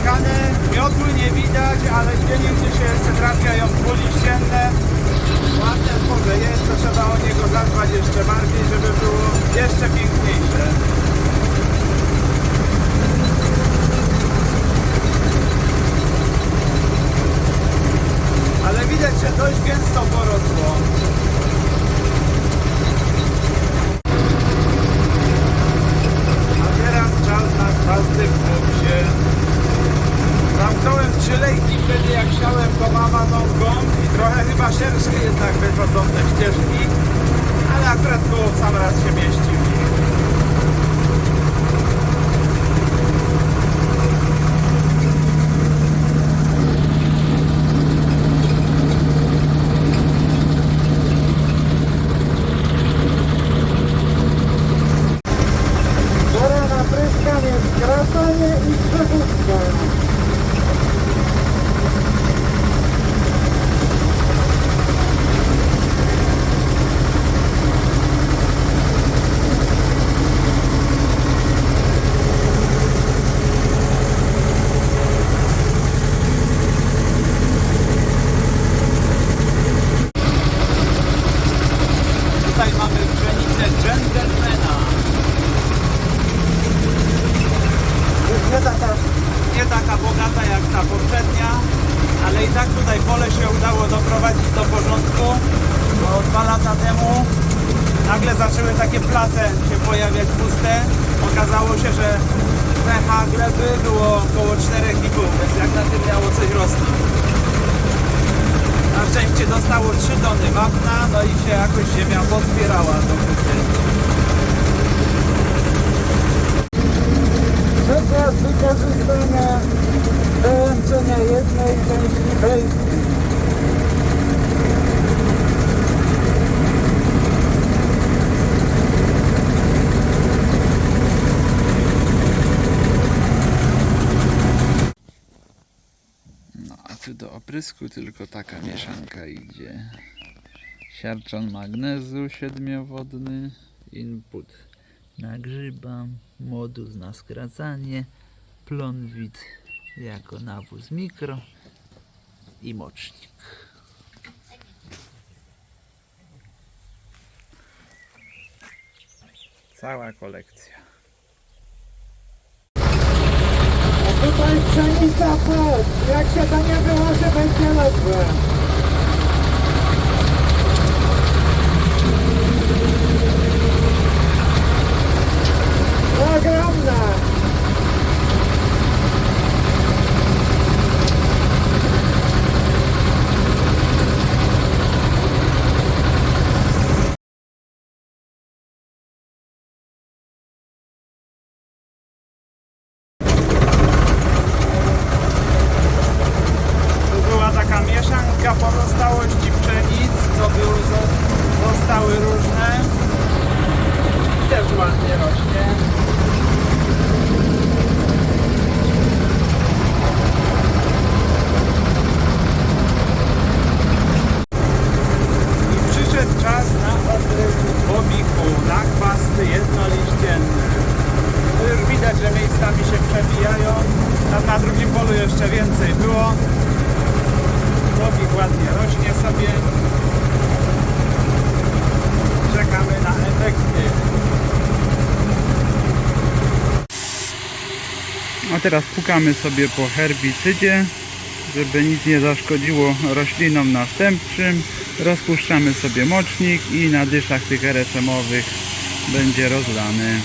zatkane, miodły nie widać, ale gdzie się jeszcze trafiają kuli ścienne. Ładne pole jest, to trzeba o niego zadbać jeszcze bardziej, żeby było jeszcze piękniejsze. Ale widać, że dość gęsto porosło. Zamknąłem trzy lejki wtedy jak siałem go amazonką i trochę chyba szersze jednak wychodzą te ścieżki, ale akurat w sam raz się mieści. w nich. Pora na pryskanie, skracanie i przewózkę. Tutaj mamy pszenicę dżentelmena. Nie taka Nie taka bogata jak ta poprzednia, ale i tak tutaj pole się udało doprowadzić do porządku, bo dwa lata temu nagle zaczęły takie place się pojawiać puste. Okazało się, że pH gleby było około 4,5, więc jak na tym miało coś rosnąć. Na szczęście dostało 3 tony wapna, no i się jakoś ziemia podpierała do przykład wykorzystania wyłączenia jednej części. No a tu do oprysku tylko taka mieszanka idzie. Siarczan magnezu siedmiowodny, input na grzyba, modus na skracanie, plonwit jako nawóz mikro i mocznik. Cała kolekcja. A tutaj pszenica pod. Jak się to nie wyłoży, będzie ledwe. Ogromna. Tu była taka mieszanka pozostałości pszenic, co były, zo- zostały różne. Też ładnie rośnie. I przyszedł czas na odryw bobiku, na chwasty jednoliścienne. To już widać, że miejscami się przebijają. Tam na drugim polu jeszcze więcej było. Bobik ładnie rośnie sobie. Czekamy na efekty. A teraz pukamy sobie po herbicydzie, żeby nic nie zaszkodziło roślinom następczym. Rozpuszczamy sobie mocznik i na dyszach tych RSM-owych będzie rozlany.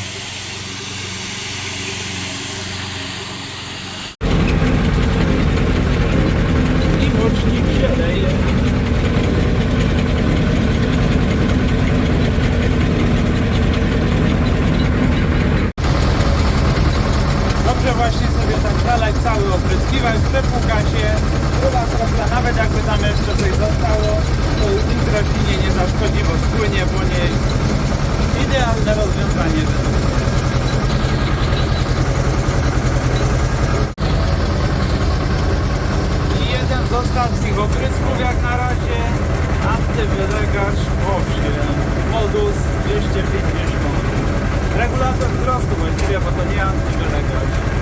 I mocznik się leje. Dobrze właśnie sobie tak zalać cały opryskiwacz, przepłuka się, druga kropla, nawet jakby tam jeszcze coś zostało, to już nic roślinie nie zaszkodzi, bo spłynie po niej. Idealne rozwiązanie. I jeden z ostatnich oprysków jak na razie. Antywylegarz owsie modus 250 regulator wzrostu właściwie, bo to nie antywylegarz